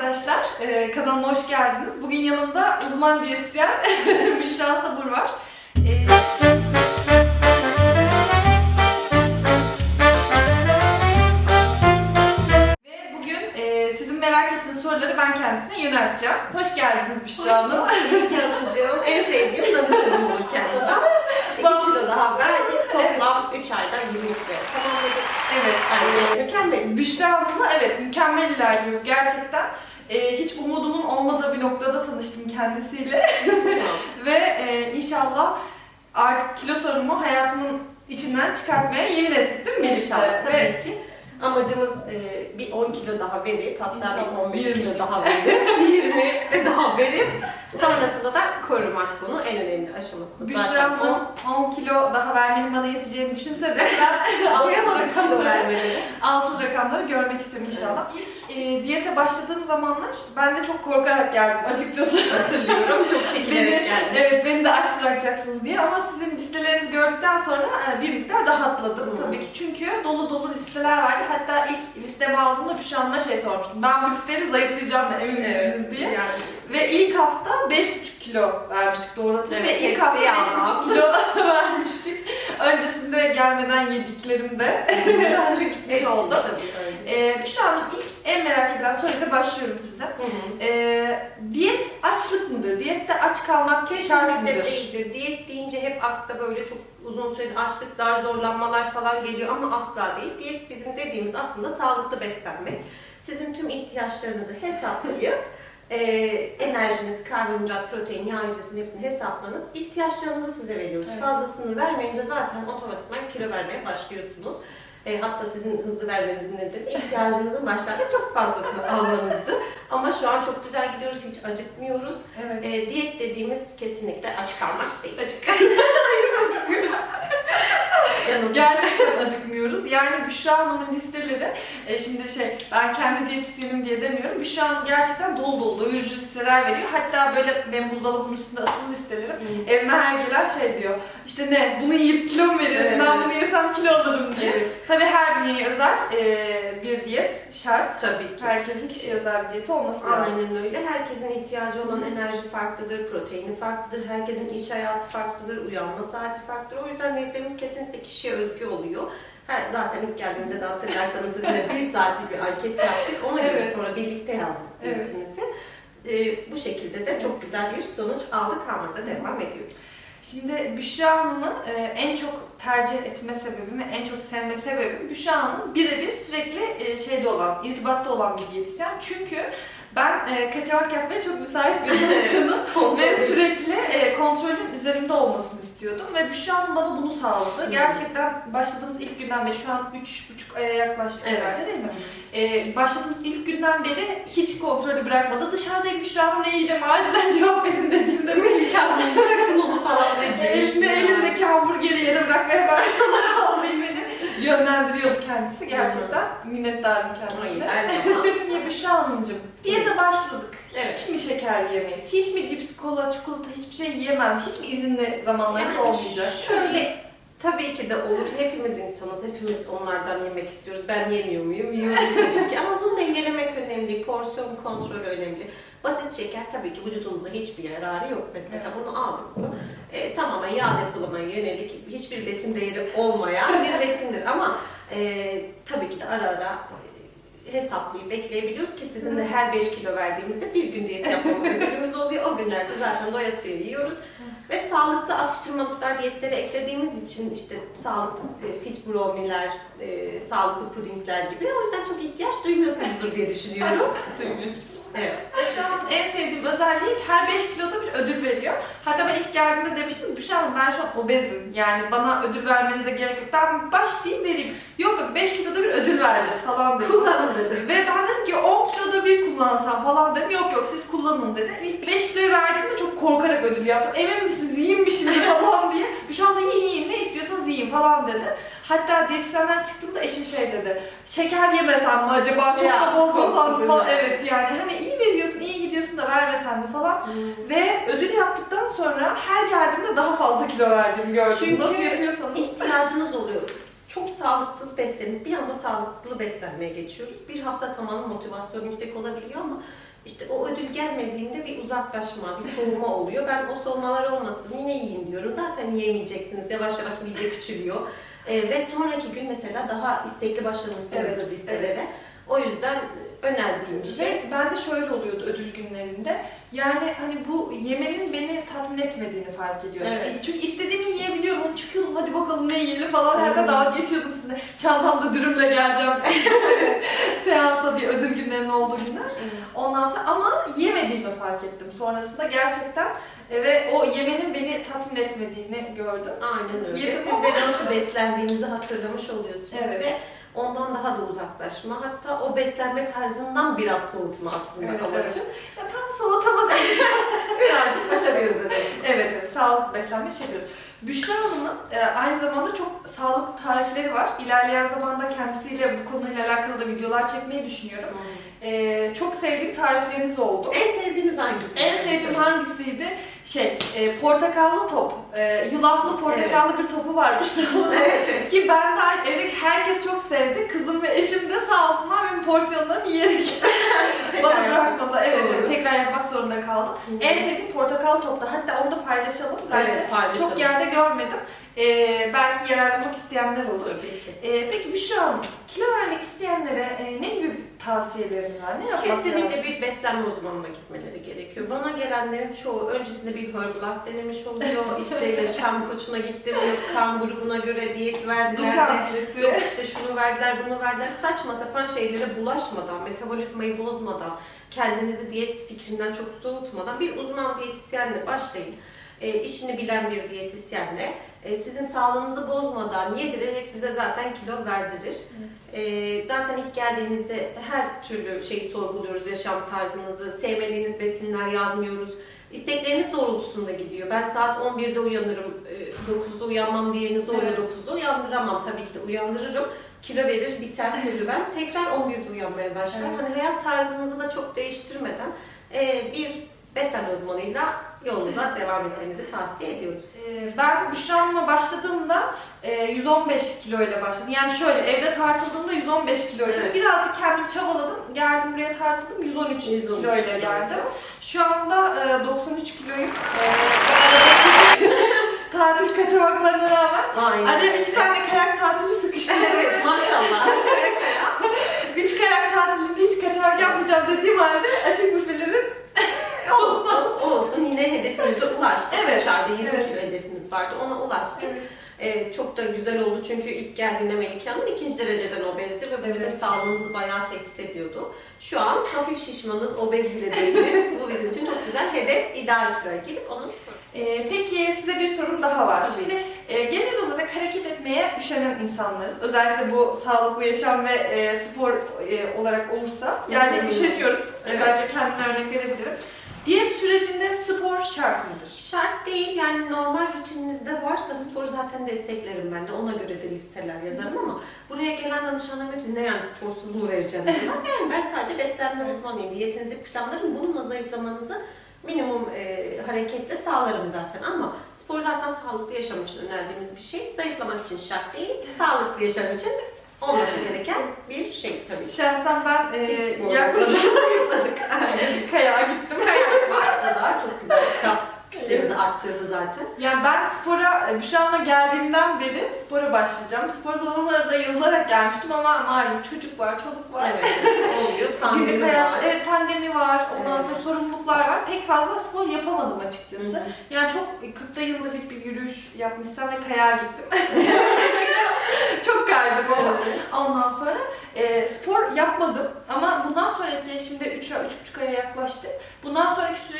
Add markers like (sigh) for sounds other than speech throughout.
arkadaşlar, ee, kanalıma hoş geldiniz. Bugün yanımda uzman diyetisyen (laughs) Büşra Sabur var. Ee, Ve bugün e, sizin merak ettiğiniz soruları ben kendisine yönelteceğim. Hoş geldiniz Büşra Hanım. Bilgi Hanımcığım en sevdiğim danışanım olur kendisi. Vallahi- 2 kilo daha verdik. Toplam 3 ayda 20 kilo tamamladık. Evet. Yani mükemmeliz. Büşra Hanım'la evet mükemmel ilerliyoruz gerçekten. Ee, hiç umudumun olmadığı bir noktada tanıştım kendisiyle. (laughs) Ve e, inşallah artık kilo sorunumu hayatımın içinden çıkartmaya yemin ettik değil mi? İnşallah tabii Ve ki. Amacımız e, bir 10 kilo daha verip hatta İnşallah. bir 15 Yirmi. kilo daha verip (laughs) 20 de daha verip sonrasında da korumak bunu en önemli aşaması. Büşra Hanım 10 kilo daha vermenin bana yeteceğini düşünse de ben (laughs) altın rakamları, (laughs) altın rakamları görmek istiyorum inşallah. İlk e, diyete başladığım zamanlar ben de çok korkarak geldim açıkçası. Hatırlıyorum çok (laughs) çekilerek Beni, geldim. evet beni de aç bırakacaksınız diye ama sizin listelerinizi gördükten sonra e, bir miktar rahatladım Hı. tabii ki. Çünkü dolu dolu listeler vardı. Hatta ilk listemi aldığımda Büşra Hanım'a şey sormuştum. Ben bu listeyle zayıflayacağım da emin misiniz diye. Ve ilk hafta 5,5 kilo vermiştik doğru hatırlıyorum. Evet, Ve ilk hafta hepsi 5,5 yalan. kilo (laughs) vermiştik. Öncesinde gelmeden yediklerimde herhalde (laughs) (laughs) gitmiş oldu. Ee, Büşra Hanım ilk en merak edilen soruyla başlıyorum size. Hı hı. Ee, diyet açlık mıdır? Diyette aç kalmak şart Kesinlikle mıdır? değildir. Diyet deyince hep akla böyle çok uzun süredir açlıklar, zorlanmalar falan geliyor ama asla değil. Diyet bizim dediğimiz aslında sağlıklı beslenmek. Sizin tüm ihtiyaçlarınızı hesaplayıp e, enerjiniz, karbonhidrat, protein, yağ yüzdesinin hepsini hesaplanıp ihtiyaçlarınızı size veriyoruz. Evet. Fazlasını vermeyince zaten otomatikman kilo vermeye başlıyorsunuz. E, hatta sizin hızlı vermenizin nedeni ihtiyacınızın başlarda çok fazlasını (laughs) almanızdı. Ama şu an çok güzel gidiyoruz, hiç acıkmıyoruz. Evet. E, diyet dediğimiz kesinlikle aç kalmak değil. Açık. (laughs) Yanıldım. Gerçekten acıkmıyoruz. Yani Büşra Hanım'ın listeleri, e, şimdi şey ben kendi diyetisyenim diye demiyorum. Büşra Hanım gerçekten dolu dolu doyurucu listeler veriyor. Hatta böyle benim buzdolabının üstünde asılı listelerim. Evime her gelen şey diyor. İşte ne? Bunu yiyip kilo mu veriyorsun? Evet. Ben bunu yesem kilo alırım diye. Evet, Tabii her bireye özel e, bir diyet şart. tabii ki. Herkesin kişiye özel bir diyeti olması lazım. Aynen öyle. Herkesin ihtiyacı olan enerji farklıdır, proteini farklıdır, herkesin iş hayatı farklıdır, uyanma saati farklıdır. O yüzden diyetlerimiz kesinlikle kişiye özgü oluyor. Ha, zaten ilk geldiğinizde de hatırlarsanız sizinle bir saatlik bir anket yaptık. Ona göre Evet. sonra birlikte yazdık Evet. diyetimizi. Ee, bu şekilde de çok güzel bir sonuç aldık. Almada devam ediyoruz. Şimdi Büşra Hanım'ı e, en çok tercih etme sebebim ve en çok sevme sebebim Büşra Hanım birebir sürekli e, şeyde olan, irtibatta olan bir diyetisyen. Çünkü ben e, kaçamak yapmaya çok müsait bir (laughs) danışanım ve sürekli kontrolün üzerimde olmasını istiyordum ve Büşra Hanım bana bunu sağladı. Hı. Gerçekten başladığımız ilk günden beri şu an 3,5 aya yaklaştık Evet. herhalde değil mi? Ee, başladığımız ilk günden beri hiç kontrolü bırakmadı. Dışarıdayım Büşra Hanım ne yiyeceğim acilen cevap verin dediğimde Melike Hanım Bırakın onu falan diye elinde elindeki hamburgeri yere bırak ve hemen sana alayım beni yönlendiriyordu kendisi. Gerçekten minnettarım Hayır, kendisine. her zaman. (laughs) Büşra Hanımcığım diyete başladık. Hiç mi şeker yiyemeyiz? Hiç mi cips, kola, çikolata hiçbir şey yiyemem? Hiç mi izinli zamanlarımız Yani olmayacak? Şöyle tabii ki de olur. Hepimiz insanız. Hepimiz onlardan yemek istiyoruz. Ben yemiyor muyum? Yiyorum tabii ki. (laughs) Ama bunu dengelemek önemli. Porsiyon kontrolü önemli. Basit şeker tabii ki vücudumuza hiçbir yararı yok. Mesela bunu aldık mı e, tamamen yağ depolamaya yönelik hiçbir besin değeri olmayan bir besindir. Ama e, tabii ki de ara ara hesaplayıp bekleyebiliyoruz ki sizinle her 5 kilo verdiğimizde bir gün diyet yapmama ödülümüz oluyor. O günlerde zaten doyasıya yiyoruz. Ve sağlıklı atıştırmalıklar diyetlere eklediğimiz için işte sağlıklı e, fit brownie'ler, e, sağlıklı pudingler gibi. O yüzden çok ihtiyaç duymuyorsunuzdur diye düşünüyorum. (laughs) Duymuyoruz. evet. En sevdiğim özelliği her 5 kiloda bir ödül veriyor. Hatta ben ilk geldiğimde demiştim Büşra Hanım ben şu an obezim. Yani bana ödül vermenize gerek yok. Ben başlayayım vereyim. Yok yok 5 kiloda bir ödül vereceğiz falan dedi. Kullanın dedim. Ve ben dedim ki 10 kiloda bir kullansam falan dedim. Yok yok siz kullanın dedi. İlk 5 kiloyu verdiğimde çok korkarak ödül yaptım. Emin misiniz yiyeyim mi şimdi falan diye. (laughs) Büşra Hanım da yiyin yiyin ne istiyorsanız yiyin falan dedi. Hatta diyetisyenden çıktığımda eşim şey dedi. Şeker yemesem mi acaba çok da bozmasam mı falan. Evet yani hani iyi veriyorsun iyi gidiyorsun da vermesen mi falan. Ve ödül yaptıktan sonra her geldiğimde daha fazla kilo verdiğimi gördüm. Çünkü Nasıl yapıyorsanız. ihtiyacınız oluyor. Çok sağlıksız beslenip bir anda sağlıklı beslenmeye geçiyoruz. Bir hafta tamamı motivasyon yüksek olabiliyor ama işte o ödül gelmediğinde bir uzaklaşma, bir soğuma oluyor. Ben o soğumalar olmasın yine yiyin diyorum. Zaten yiyemeyeceksiniz. Yavaş yavaş mide küçülüyor. Ee, ve sonraki gün mesela daha istekli başlamışsınızdır Evet, listelere. evet. O yüzden önerdiğim bir şey. Ve ben de şöyle oluyordu ödül günlerinde. Yani hani bu yemenin beni tatmin etmediğini fark ediyorum. Evet. Çünkü istediğimi yiyebiliyorum. Onu çıkıyordum hadi bakalım ne yiyelim falan. Hatta Hı. dalga geçiyordum sizinle. Çantamda dürümle geleceğim (laughs) seansa diye ödül günlerinin olduğu günler. Ondan sonra ama yemediğimi fark ettim sonrasında gerçekten E, ve o yemenin beni tatmin etmediğini gördüm. Aynen öyle. Yedim Siz de nasıl beslendiğinizi hatırlamış oluyorsunuz Evet. ve ondan daha da uzaklaşma. Hatta o beslenme tarzından biraz soğutma aslında Evet, amacım. evet. Ya tam soğutamaz. (laughs) Birazcık başarıyoruz edelim. evet evet sağlıklı beslenme şey yapıyoruz. Büşra Hanım'ın e, aynı zamanda çok sağlıklı tarifleri var. İlerleyen zamanda kendisiyle bu konuyla alakalı da videolar çekmeyi düşünüyorum. E, çok sevdiğim tarifleriniz oldu. En sevdiğiniz hangisi? En sevdiğim hangisiydi? Şey, e, portakallı top. E, yulaflı portakallı bir topu var Büşra Hanım'ın. Evet. Ki ben de evdeki herkes çok sevdi. Kızım ve eşim de sağ olsunlar benim porsiyonlarımı yiyerek (laughs) bana bırakmadı. Evet, evet, Doğru. tekrar yapmak zorunda kaldım. En sevdiğim portakal topta. Hatta onu da paylaşalım. Bence Evet, paylaşalım. çok yerde görmedim. Ee, belki yararlanmak isteyenler olur. Tabii ki. Ee, peki Büşra Hanım, kilo vermek isteyenlere e, ne gibi tavsiyeleriniz var? Ne yapmak Kesinlikle lazım? bir beslenme uzmanına gitmeleri gerekiyor. Bana gelenlerin çoğu öncesinde bir Herbalife denemiş oluyor. (laughs) İşte yaşam koçuna gittim, yok kan grubuna göre diyet verdiler de. Dukan Yok bileti. işte şunu verdiler, bunu verdiler. Saçma sapan şeylere bulaşmadan, metabolizmayı bozmadan, kendinizi diyet fikrinden çok soğutmadan bir uzman diyetisyenle başlayın. E, işini bilen bir diyetisyenle e, sizin sağlığınızı bozmadan yedirerek size zaten kilo verdirir. E, zaten ilk geldiğinizde her türlü şeyi sorguluyoruz, yaşam tarzınızı, sevmediğiniz besinler yazmıyoruz. İstekleriniz doğrultusunda gidiyor. Ben saat 11'de uyanırım, e, 9'da uyanmam diyeni zorla Evet. 9'da uyandıramam. Tabii ki de uyandırırım. Kilo verir, biter serüven. Tekrar 11'de uyanmaya başlar. Evet. Hani hayat tarzınızı da çok değiştirmeden e, bir beslenme uzmanıyla yolunuza devam etmenizi tavsiye ediyoruz. Ee, ben Büşra Hanım'a başladığımda e, 115 kilo ile başladım. Yani şöyle evde tartıldığımda 115 kiloyla. Evet. Birazcık kendim çabaladım. Geldim buraya tartıldım 113, 113 kilo ile kilo. geldim. Şu anda e, 93 kiloyum. E, (laughs) tatil kaçamaklarına rağmen. Aynen. Annem üç tane kayak tatili sıkıştırdı. evet maşallah. üç kayak tatilinde hiç kaçamak yapmayacağım dediğim halde açık büfelerin olsun, olsun yine hedefimize ulaştık. Evet, Dışarıda 20 evet. kilo hedefimiz vardı. Ona ulaştık. Ee, çok da güzel oldu çünkü ilk geldiğinde Melike Hanım ikinci dereceden obezdi ve bu bizim Evet. sağlığımızı bayağı tehdit ediyordu. Şu an hafif şişmanız, obez bile değiliz. bu bizim için çok güzel hedef, ideal kiloya gelip onu Ee, peki size bir sorum daha var. Tabii. Şimdi e, genel olarak hareket etmeye üşenen insanlarız. Özellikle bu sağlıklı yaşam ve e, spor e, olarak olursa. Yani Hı hı. üşeniyoruz. Evet. Özellikle kendime örnek verebilirim. Diyet sürecinde spor şart mıdır? Şart değil yani normal rutininizde varsa spor zaten desteklerim ben de ona göre de listeler yazarım ama buraya gelen danışanlarım hepsi ne yani sporsuz mu vereceğim. Yani ben sadece beslenme uzmanıyım. Diyetinizi planlarım. Bununla zayıflamanızı minimum e, hareketle sağlarım zaten ama spor zaten sağlıklı yaşam için önerdiğimiz bir şey. Zayıflamak için şart değil, sağlıklı yaşam için olması gereken bir şey tabii. Şahsen ben e, yaklaşık. (laughs) Aynen. kayağa gittim. Kayak var. O da çok güzel. Kas kütlemizi arttırdı zaten. Yani ben spora, şu ana geldiğimden beri spora başlayacağım. Spor salonlarına da yazılarak gelmiştim ama malum çocuk var, çoluk var. Evet, oluyor. Günlük Pandemi hayat, var. evet pandemi var, ondan Evet. sonra sorumluluklar var. Pek fazla spor yapamadım açıkçası. Hı. Yani çok 40'ta yılda bir, bir yürüyüş yapmışsam ve kayağa gittim. (laughs) çok kaydım ama. Ondan sonra e, spor yapmadım ama bundan sonraki şimdi 3 3,5 aya yaklaştı. Bundan sonraki de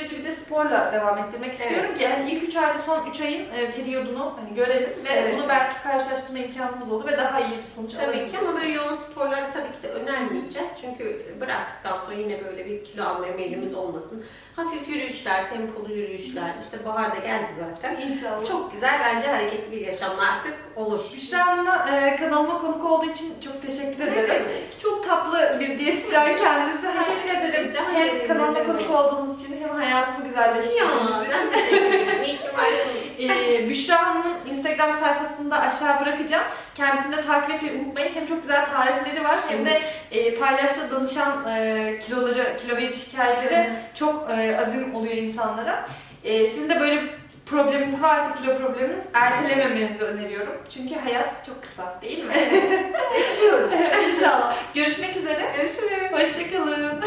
sporla devam ettirmek istiyorum ki hani ilk 3 ayda son 3 ayın e, periyodunu hani görelim ve Evet. bunu belki karşılaştırma imkanımız olur ve daha iyi bir sonuç Tabii ki alabiliriz. ama böyle yoğun sporları tabii ki de önermeyeceğiz. Çünkü bıraktıktan sonra yine böyle bir kilo almaya meylimiz olmasın. Hafif yürüyüşler, tempolu yürüyüşler, işte baharda geldi zaten. İnşallah. Çok güzel bence hareketli bir yaşamla artık olur. Büşra Hanım'a e, kanalıma konuk olduğu için çok teşekkür ederim. demek? Çok tatlı bir diyetisyen kendisi. Teşekkür ederim. Rica Hem ederim, kanalıma konuk olduğunuz için hem hayatımı Ya güzelleştirdiğiniz için. ben teşekkür ederim. İyi ki Yaparsınız e, Büşra Hanım'ın Instagram sayfasında aşağı bırakacağım. Kendisini de takip etmeyi unutmayın. Hem çok güzel tarifleri var hem de e, paylaştığı danışan e, kiloları, kilo veriş hikayeleri çok e, azim oluyor insanlara. E, sizin de böyle probleminiz varsa kilo probleminiz ertelememenizi öneriyorum. Çünkü hayat çok kısa değil mi? (laughs) Biliyoruz. İnşallah. Görüşmek üzere. Görüşürüz. Hoşçakalın.